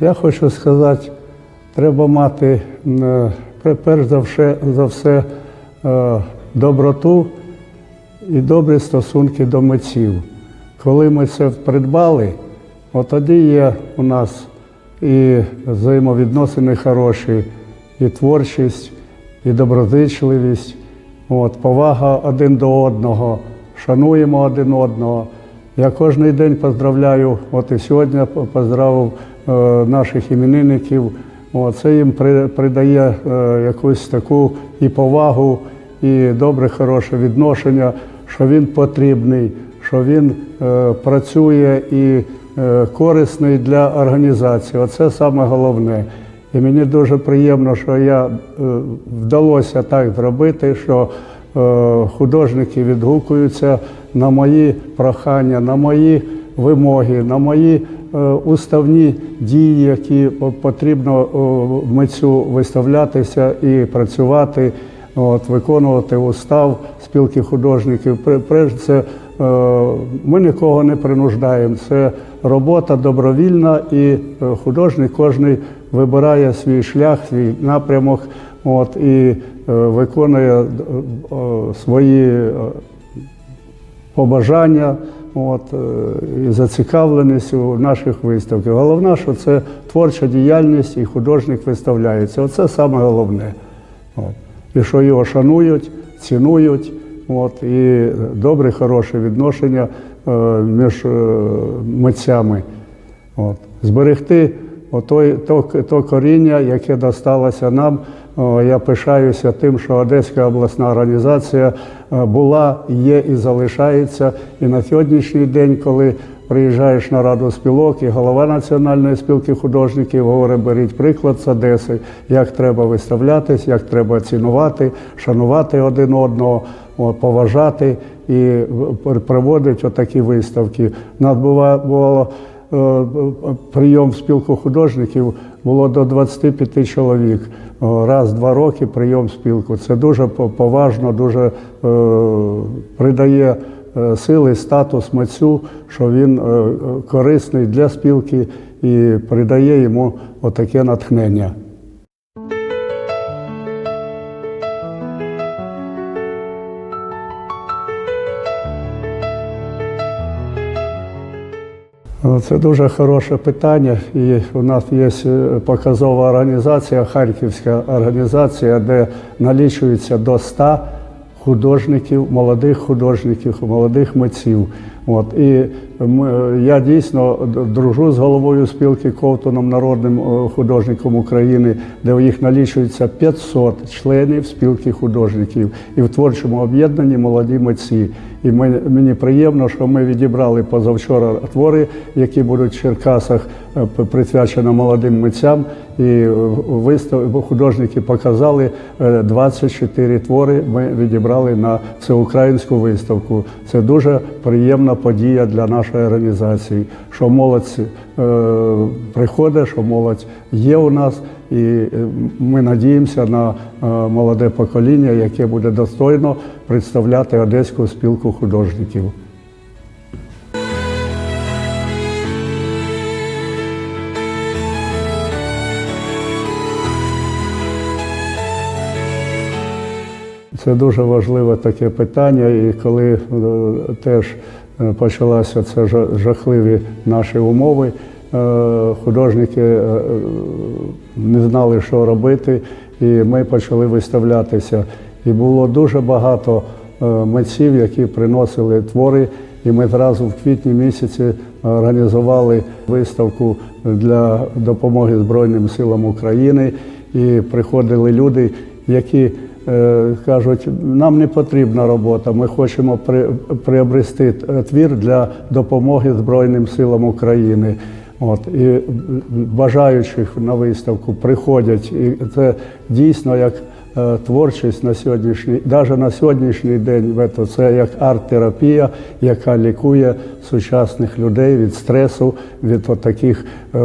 Я хочу сказати, треба мати е, перш за все, за все е, доброту і добрі стосунки до митців. Коли ми це придбали, от тоді є у нас і взаємовідносини хороші, і творчість, і доброзичливість, от, повага один до одного, шануємо один одного. Я кожен день поздравляю, от і сьогодні поздравив наших іменинників. Це їм при- придає е, якусь таку і повагу, і добре, хороше відношення, що він потрібний, що він е, працює і е, корисний для організації. Оце саме головне. І мені дуже приємно, що я е, вдалося так зробити, що е, художники відгукуються на мої прохання, на мої вимоги, на мої е, уставні дії, які потрібно е, митцю виставлятися і працювати, от, виконувати устав спілки художників. Це е, ми нікого не принуждаємо. Це робота добровільна, і е, художник кожний вибирає свій шлях, свій напрямок, от, і е, виконує е, е, свої е, побажання от, е, і зацікавленість у наших виставках. Головне, що це творча діяльність і художник виставляється. Оце саме головне. От. І що його шанують, цінують, от, і добре, хороше відношення е, між е, митцями. От. Зберегти отой, то, то коріння, яке досталося нам. Я пишаюся тим, що Одеська обласна організація е, була, є і залишається. І на сьогоднішній день, коли приїжджаєш на раду спілок, і голова Національної спілки художників говорить, беріть приклад з Одеси, як треба виставлятись, як треба цінувати, шанувати один одного, поважати і проводить отакі виставки. Нас бувало е, прийом в спілку художників було до 25 чоловік. Раз-два роки прийом в спілку. Це дуже по- поважно, дуже е, придає е, сили, статус митцю, що він е, е, корисний для спілки і придає йому отаке натхнення. Це дуже хороше питання. І у нас є е, показова організація, Харківська організація, де налічується до 100 художників, молодих художників, молодих митців. От і ми, я дійсно дружу з головою спілки Ковтуном, народним е, художником України, де у їх налічується 500 членів спілки художників і в творчому об'єднанні молоді митці. І ми, мені приємно, що ми відібрали позавчора твори, які будуть в Черкасах е, п- присвячено молодим митцям. І е, вистав художники показали е, 24 твори. Ми відібрали на всеукраїнську виставку. Це дуже приємна подія для нашої організації, що молодь е, приходить, що молодь є у нас, і е, ми надіємося на е, молоде покоління, яке буде достойно представляти Одеську спілку художників. Це дуже важливе таке питання, і коли е, теж е, почалися це жахливі наші умови, е, художники не знали, що робити, і ми почали виставлятися. І було дуже багато митців, які приносили твори. І ми зразу в квітні місяці організували виставку для допомоги Збройним силам України. І приходили люди, які кажуть, нам не потрібна робота, ми хочемо при, приобрести е, твір для допомоги Збройним силам України. От, і бажаючих на виставку приходять. І це дійсно як е, творчість на сьогоднішній, навіть на сьогоднішній день, це як арт-терапія, яка лікує сучасних людей від стресу, від от таких е,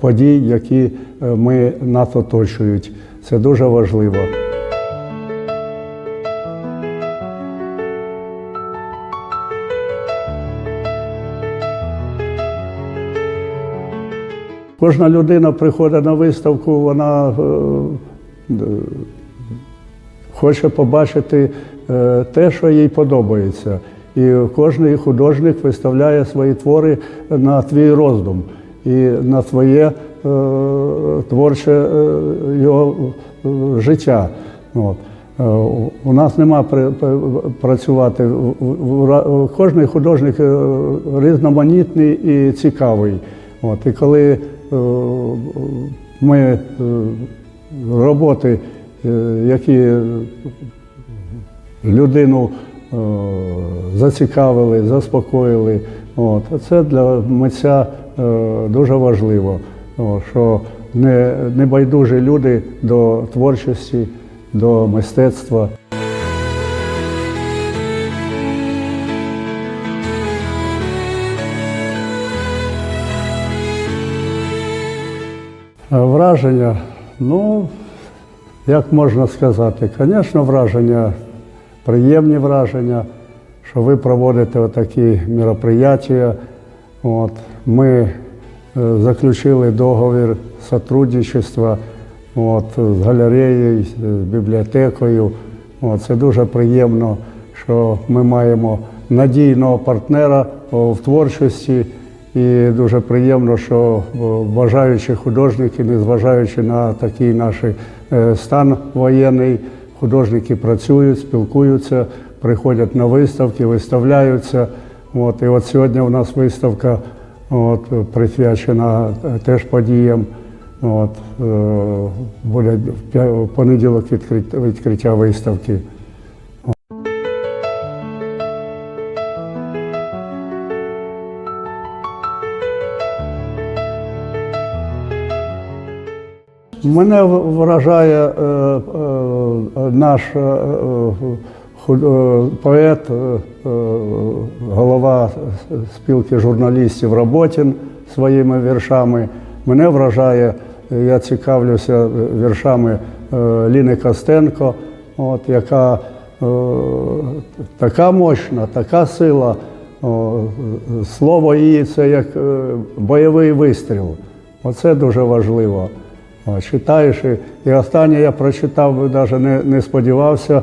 подій, які е, ми нас оточують. Це дуже важливо. Кожна людина приходить на виставку, вона е, хоче побачити е, те, що їй подобається. І кожен художник виставляє свої твори на твій роздум і на твоє е, творче його життя. У- нас нема працювати. Кожний художник різноманітний і цікавий. От. І коли ми е, роботи, е, які людину е, зацікавили, заспокоїли. От. А Це для митця е, дуже важливо, що не, не байдужі люди до творчості, до мистецтва. Враження, ну, як можна сказати, звісно, враження, приємні враження, що ви проводите отакі мероприятия. От, ми е, заключили договір сотрудничества от, з галереєю, з бібліотекою. От, це дуже приємно, що ми маємо надійного партнера в творчості. І дуже приємно, що бажаючі художники, незважаючи на такий наш е, стан воєнний, художники працюють, спілкуються, приходять на виставки, виставляються. От, і от сьогодні у нас виставка от, присвячена е, теж подіям. От, е, буде в понеділок відкриття виставки. Мене вражає е, е, наш е, поет, голова спілки журналістів Роботін своїми віршами. Мене вражає, я цікавлюся віршами Ліни Костенко, от, яка така мощна, така сила. Слово її це як бойовий вистріл. Оце дуже важливо. Читаєш, і, останнє я прочитав, навіть не, не сподівався,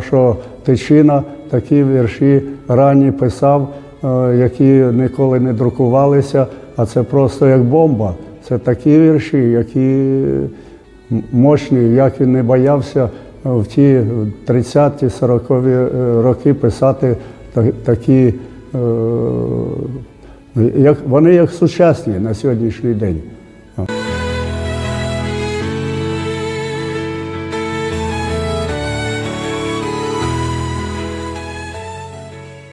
що Тичина такі вірші ранні писав, які ніколи не друкувалися, а це просто як бомба. Це такі вірші, які мощні, як він не боявся в ті 30-ті, 40-ві е, роки писати такі, е, як, вони як сучасні на сьогоднішній день.